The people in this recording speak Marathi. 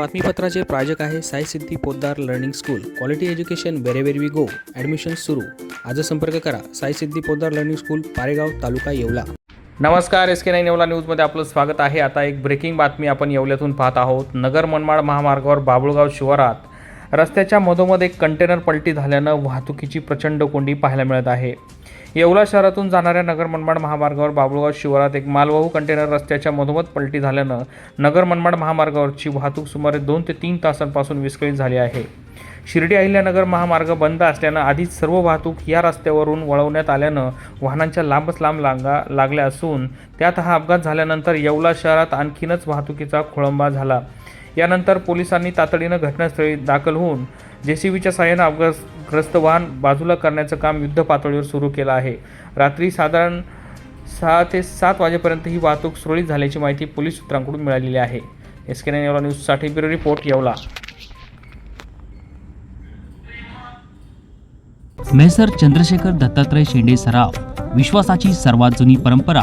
बातमीपत्राचे प्रायोजक आहे Sai Siddhi Poddar learning school. Quality education wherever we go admission सुरू. आज संपर्क करा. Sai Siddhi Poddar learning school Paregaon taluka Yeola. नमस्कार एस के नाईन येवला न्यूजमध्ये आपलं स्वागत आहे. आता एक ब्रेकिंग बातमी आपण येवल्यातून पाहत आहोत. नगर मनमाड महामार्गावर बाबुळगाव शिवारात रस्त्याच्या मधोमध एक कंटेनर पलटी झाल्यानं वाहतुकीची प्रचंड कोंडी पाहायला मिळत आहे. येवला शहरातून जाणाऱ्या नगर मनमाड महामार्गावर बाबुळगाव शिवारात एक मालवाहू कंटेनर रस्त्याच्या मधोमध पलटी झाल्यानं नगर मनमाड महामार्गावरची वाहतूक सुमारे दोन ते तीन तासांपासून विस्कळीत झाली आहे. शिर्डी अहिल्यानगर महामार्ग बंद असल्यानं आधीच सर्व वाहतूक या रस्त्यावरून वळवण्यात आल्यानं वाहनांच्या लांबच लांब लांगा लागल्या असून त्यात हा अपघात झाल्यानंतर येवला शहरात आणखीनच वाहतुकीचा खोळंबा झाला. यानंतर पोलिसांनी तातडीनं घटनास्थळी दाखल होऊन जेसीबीच्या सहाय्यानं अपघातग्रस्त वाहन बाजूला करण्याचं काम युद्ध पातळीवर सुरू केलं आहे. रात्री साधारण सहा ते सात वाजेपर्यंत ही वाहतूक सुरळीत झाल्याची माहिती पोलीस सूत्रांकडून मिळालेली आहे. एस के येवला न्यूजसाठी bureau report Yeola. Messrs Chandrashekhar Dattatray Shende सराव विश्वासाची सर्वात जुनी परंपरा